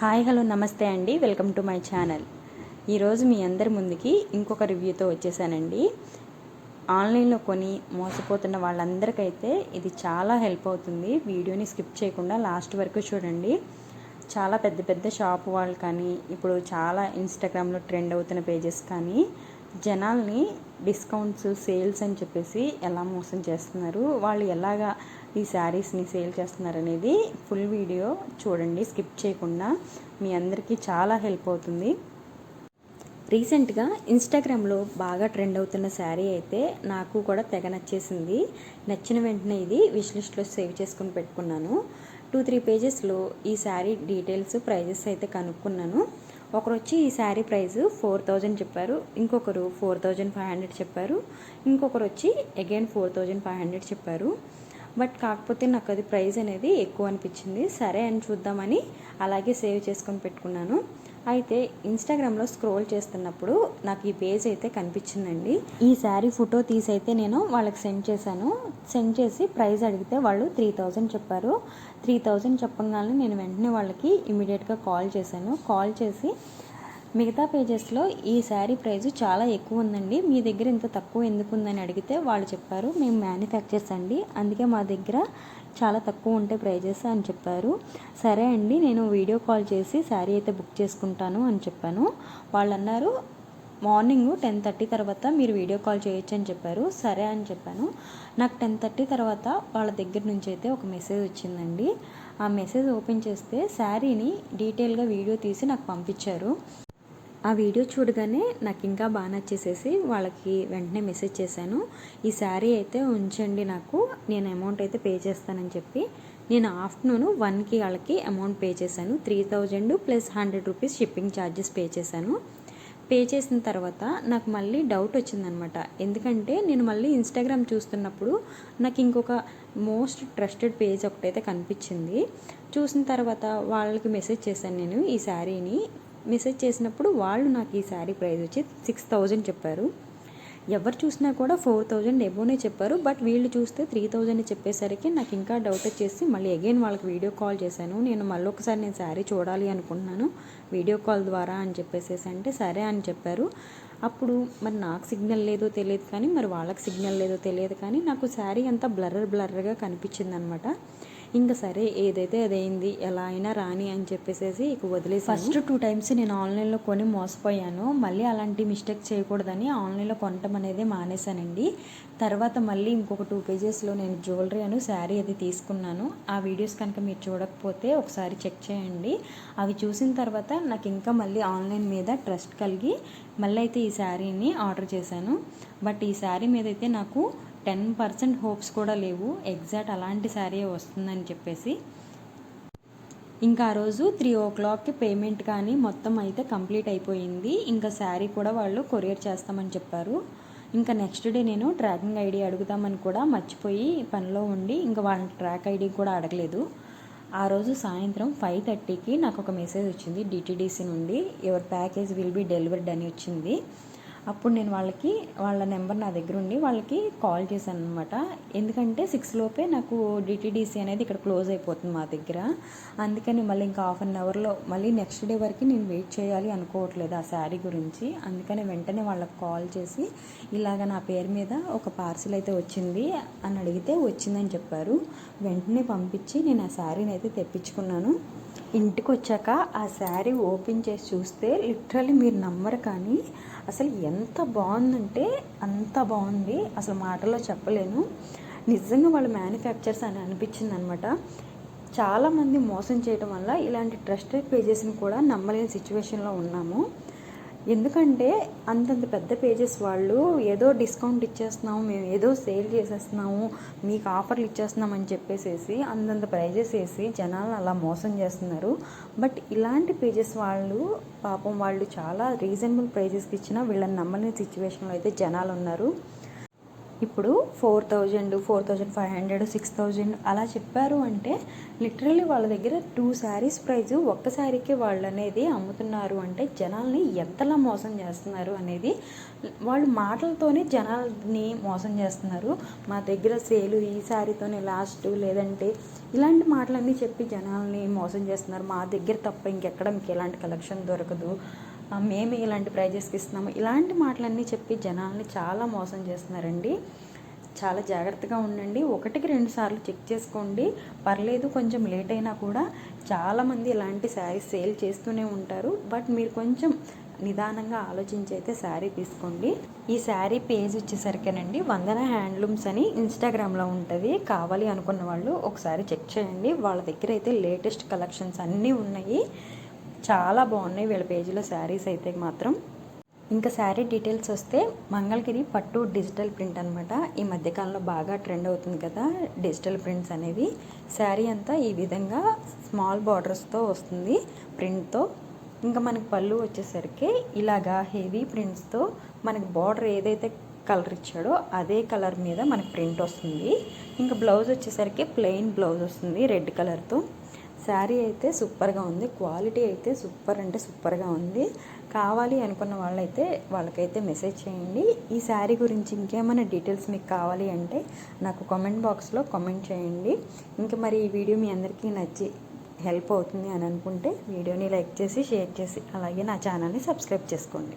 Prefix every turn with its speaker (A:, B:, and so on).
A: Hi hello నమస్తే అండి. Welcome to my channel. ఈరోజు మీ అందరి ముందుకి ఇంకొక రివ్యూతో వచ్చేసానండి. ఆన్లైన్లో కొని మోసపోతున్న వాళ్ళందరికైతే ఇది చాలా హెల్ప్ అవుతుంది. వీడియోని స్కిప్ చేయకుండా లాస్ట్ వరకు చూడండి. చాలా పెద్ద పెద్ద షాప్ వాళ్ళు కానీ ఇప్పుడు చాలా ఇన్స్టాగ్రామ్లో ట్రెండ్ అవుతున్న పేజెస్ కానీ జనాల్ని డిస్కౌంట్స్ సేల్స్ అని చెప్పేసి ఎలా మోసం చేస్తున్నారు వాళ్ళు ఎలాగా ఈ శారీస్ని సేల్ చేస్తున్నారు అనేది ఫుల్ వీడియో చూడండి స్కిప్ చేయకుండా. మీ అందరికీ చాలా హెల్ప్ అవుతుంది. రీసెంట్గా ఇన్స్టాగ్రామ్లో బాగా ట్రెండ్ అవుతున్న శారీ అయితే నాకు కూడా తెగ నచ్చేసింది. నచ్చిన వెంటనే ఇది విష్ లిస్ట్లో సేవ్ చేసుకుని పెట్టుకున్నాను. టూ త్రీ పేజెస్లో ఈ శారీ డీటెయిల్స్ ప్రైజెస్ అయితే కనుక్కున్నాను. ఒకరు వచ్చి ఈ శారీ ప్రైస్ ఫోర్ థౌజండ్ చెప్పారు ఇంకొకరు ఫోర్ థౌజండ్ ఫైవ్ హండ్రెడ్ చెప్పారు ఇంకొకరు వచ్చి again four thousand five hundred చెప్పారు. బట్ కాకపోతే నాకు అది ప్రైస్ అనేది ఎక్కువ అనిపించింది. సరే అని చూద్దామని అలాగే సేవ్ చేసుకొని పెట్టుకున్నాను. అయితే ఇన్స్టాగ్రామ్లో స్క్రోల్ చేస్తున్నప్పుడు నాకు ఈ పేజ్ అయితే కనిపించిందండి. ఈ శారీ ఫోటో తీసి అయితే నేను వాళ్ళకి సెండ్ చేశాను. సెండ్ చేసి ప్రైస్ అడిగితే వాళ్ళు త్రీ థౌజండ్ చెప్పారు. త్రీ థౌజండ్ చెప్పగానే నేను వెంటనే వాళ్ళకి ఇమీడియట్గా కాల్ చేశాను. కాల్ చేసి మిగతా పేజెస్లో ఈ శారీ ప్రైస్ చాలా ఎక్కువ ఉందండి. మీ దగ్గర ఇంత తక్కువ ఎందుకు ఉందని అడిగితే వాళ్ళు చెప్పారు మేము మ్యానుఫ్యాక్చర్స్ అండి. అందుకే మా దగ్గర చాలా తక్కువ ఉంటాయి ప్రైజెస్ అని చెప్పారు. సరే అండి నేను వీడియో కాల్ చేసి శారీ అయితే బుక్ చేసుకుంటాను అని చెప్పాను. వాళ్ళు అన్నారు మార్నింగ్ టెన్ థర్టీ తర్వాత మీరు వీడియో కాల్ చేయొచ్చు అని చెప్పారు. సరే అని చెప్పాను. నాకు టెన్ థర్టీ తర్వాత వాళ్ళ దగ్గర నుంచి అయితే ఒక మెసేజ్ వచ్చిందండి. ఆ మెసేజ్ ఓపెన్ చేస్తే శారీని డీటెయిల్గా వీడియో తీసి నాకు పంపించారు. ఆ వీడియో చూడగానే నాకు ఇంకా బాగా నచ్చేసేసి వాళ్ళకి వెంటనే మెసేజ్ చేశాను. ఈ శారీ అయితే ఉంచండి నాకు నేను అమౌంట్ అయితే పే చేస్తానని చెప్పి. నేను ఆఫ్టర్నూన్ వన్కి వాళ్ళకి అమౌంట్ పే చేశాను. Three thousand plus hundred rupees shipping charges pay చేశాను. పే చేసిన తర్వాత నాకు మళ్ళీ డౌట్ వచ్చిందనమాట. ఎందుకంటే నేను మళ్ళీ ఇన్స్టాగ్రామ్ చూస్తున్నప్పుడు నాకు ఇంకొక మోస్ట్ ట్రస్టెడ్ పేజ్ ఒకటైతే కనిపించింది. చూసిన తర్వాత వాళ్ళకి మెసేజ్ చేశాను నేను ఈ శారీని. మెసేజ్ చేసినప్పుడు వాళ్ళు నాకు ఈ శారీ ప్రైస్ వచ్చి సిక్స్ థౌజండ్ చెప్పారు. ఎవరు చూసినా కూడా ఫోర్ థౌజండ్ ఎబోనే చెప్పారు. బట్ వీళ్ళు చూస్తే త్రీ థౌజండ్ చెప్పేసరికి నాకు ఇంకా డౌట్ వచ్చేసి మళ్ళీ అగైన్ వాళ్ళకి వీడియో కాల్ చేశాను. నేను మళ్ళీ ఒకసారి నేను శారీ చూడాలి అనుకుంటున్నాను. వీడియో కాల్ ద్వారా అని చెప్పేసేసి అంటే సరే అని చెప్పారు. అప్పుడు మరి నాకు సిగ్నల్ లేదో తెలియదు కానీ మరి వాళ్ళకి సిగ్నల్ లేదో తెలియదు కానీ నాకు శారీ అంతా బ్లర్రర్ బ్లర్రగా కనిపించింది అనమాట ఇంకా సరే ఏదైతే అదైంది ఎలా అయినా రాని అని చెప్పేసి ఇక వదిలేసి ఫస్ట్ టూ టైమ్స్ నేను ఆన్లైన్లో కొని మోసపోయాను. మళ్ళీ అలాంటి మిస్టేక్ చేయకూడదని ఆన్లైన్లో కొనటం అనేది మానేశానండి. తర్వాత మళ్ళీ ఇంకొక టూ పేజెస్లో నేను జ్యువెలరీ అను శారీ అది తీసుకున్నాను. ఆ వీడియోస్ కనుక మీరు చూడకపోతే ఒకసారి చెక్ చేయండి. అవి చూసిన తర్వాత నాకు ఇంకా మళ్ళీ ఆన్లైన్ మీద ట్రస్ట్ కలిగి మళ్ళీ అయితే ఈ శారీని ఆర్డర్ చేశాను. బట్ ఈ శారీ మీద అయితే నాకు టెన్ పర్సెంట్ హోప్స్ కూడా లేవు. ఎగ్జాక్ట్ అలాంటి శారీ వస్తుందని చెప్పేసి. ఇంకా ఆ రోజు త్రీ ఓ క్లాక్కి పేమెంట్ కానీ మొత్తం అయితే కంప్లీట్ అయిపోయింది. ఇంకా శారీ కూడా వాళ్ళు కొరియర్ చేస్తామని చెప్పారు. ఇంకా నెక్స్ట్ డే నేను ట్రాకింగ్ ఐడి అడుగుదామని కూడా మర్చిపోయి పనిలో ఉండి ఇంకా వాళ్ళ ట్రాక్ ఐడి కూడా అడగలేదు. ఆ రోజు సాయంత్రం ఫైవ్ థర్టీకి నాకు ఒక మెసేజ్ వచ్చింది డిటీడీసీ నుండి. Your package will be delivered అని వచ్చింది. అప్పుడు నేను వాళ్ళకి వాళ్ళ నెంబర్ నా దగ్గర ఉండి వాళ్ళకి కాల్ చేశాను అనమాట ఎందుకంటే సిక్స్ లోపే నాకు డిటీడీసీ అనేది ఇక్కడ క్లోజ్ అయిపోతుంది మా దగ్గర. అందుకని మళ్ళీ ఇంకా హాఫ్ అన్ అవర్లో మళ్ళీ నెక్స్ట్ డే వరకు నేను వెయిట్ చేయాలి అనుకోవట్లేదు ఆ శారీ గురించి. అందుకని వెంటనే వాళ్ళకి కాల్ చేసి ఇలాగ నా పేరు మీద ఒక పార్సిల్ అయితే వచ్చింది అని అడిగితే వచ్చిందని చెప్పారు. వెంటనే పంపించి నేను ఆ శారీని అయితే తెప్పించుకున్నాను. ఇంటికి వచ్చాక ఆ శారీ ఓపెన్ చేసి చూస్తే లిటరలీ మీరు నమ్మరు కానీ అసలు ఎంత బాగుందంటే అంత బాగుంది. అసలు మాటల్లో చెప్పలేను. నిజంగా వాళ్ళు మ్యానుఫ్యాక్చర్స్ అని అనిపించింది అనమాట చాలామంది మోసం చేయడం వల్ల ఇలాంటి ట్రస్టెడ్ పేజెస్ని కూడా నమ్మలేని సిచ్యువేషన్లో ఉన్నాము. ఎందుకంటే అంతంత పెద్ద పేజెస్ వాళ్ళు ఏదో డిస్కౌంట్ ఇచ్చేస్తున్నాము మేము ఏదో సేల్ చేసేస్తున్నాము మీకు ఆఫర్లు ఇచ్చేస్తున్నాం అని చెప్పేసేసి అంతంత ప్రైజెస్ వేసి జనాలను అలా మోసం చేస్తున్నారు. బట్ ఇలాంటి పేజెస్ వాళ్ళు పాపం వాళ్ళు చాలా రీజనబుల్ ప్రైజెస్కి ఇచ్చిన వీళ్ళని నమ్మలేని సిచ్యువేషన్లో అయితే జనాలు ఉన్నారు. ఇప్పుడు four thousand four thousand five hundred six thousand అలా చెప్పారు అంటే లిటరల్లీ వాళ్ళ దగ్గర టూ శారీస్ ప్రైస్ ఒక్క శారీకి వాళ్ళు అనేది అమ్ముతున్నారు అంటే జనాల్ని ఎంతలా మోసం చేస్తున్నారు అనేది వాళ్ళు మాటలతోనే జనాల్ని మోసం చేస్తున్నారు. మా దగ్గర సేలు ఈ శారీతోనే లాస్ట్ లేదంటే ఇలాంటి మాటలన్నీ చెప్పి జనాల్ని మోసం చేస్తున్నారు. మా దగ్గర తప్ప ఇంకెక్కడ మీకు ఎలాంటి కలెక్షన్ దొరకదు. మేము ఇలాంటి ప్రైజెస్కి ఇస్తున్నాము. ఇలాంటి మాటలన్నీ చెప్పి జనాల్ని చాలా మోసం చేస్తున్నారండి. చాలా జాగ్రత్తగా ఉండండి. ఒకటికి రెండు సార్లు చెక్ చేసుకోండి. పర్లేదు కొంచెం లేట్ అయినా కూడా చాలామంది ఇలాంటి శారీస్ సేల్ చేస్తూనే ఉంటారు. బట్ మీరు కొంచెం నిదానంగా ఆలోచించి అయితే శారీ తీసుకోండి. ఈ శారీ పేజ్ వచ్చేసరికేనండి వందన హ్యాండ్లూమ్స్ అని ఇన్స్టాగ్రామ్లో ఉంటుంది. కావాలి అనుకున్న వాళ్ళు ఒకసారి చెక్ చేయండి. వాళ్ళ దగ్గర అయితే లేటెస్ట్ కలెక్షన్స్ అన్నీ ఉన్నాయి. చాలా బాగున్నాయి వీళ్ళ పేజీలో శారీస్ అయితే మాత్రం. ఇంకా శారీ డీటెయిల్స్ వస్తే మంగళగిరి పట్టు డిజిటల్ ప్రింట్ అనమాట ఈ మధ్యకాలంలో బాగా ట్రెండ్ అవుతుంది కదా డిజిటల్ ప్రింట్స్ అనేవి. శారీ అంతా ఈ విధంగా స్మాల్ బార్డర్స్తో వస్తుంది ప్రింట్తో. ఇంకా మనకి పళ్ళు వచ్చేసరికి ఇలాగా హెవీ ప్రింట్స్తో మనకి బార్డర్ ఏదైతే కలర్ ఇచ్చాడో అదే కలర్ మీద మనకి ప్రింట్ వస్తుంది. ఇంకా బ్లౌజ్ వచ్చేసరికి ప్లెయిన్ బ్లౌజ్ వస్తుంది రెడ్ కలర్తో. శారీ అయితే సూపర్గా ఉంది. క్వాలిటీ అయితే సూపర్ అంటే సూపర్గా ఉంది. కావాలి అనుకున్న వాళ్ళైతే వాళ్ళకైతే మెసేజ్ చేయండి. ఈ శారీ గురించి ఇంకేమైనా డీటెయిల్స్ మీకు కావాలి అంటే నాకు కామెంట్ బాక్స్లో కామెంట్ చేయండి. ఇంకా మరి ఈ వీడియో మీ అందరికీ నచ్చి హెల్ప్ అవుతుంది అని అనుకుంటే వీడియోని లైక్ చేసి షేర్ చేసి అలాగే నా ఛానల్ని సబ్స్క్రైబ్ చేసుకోండి.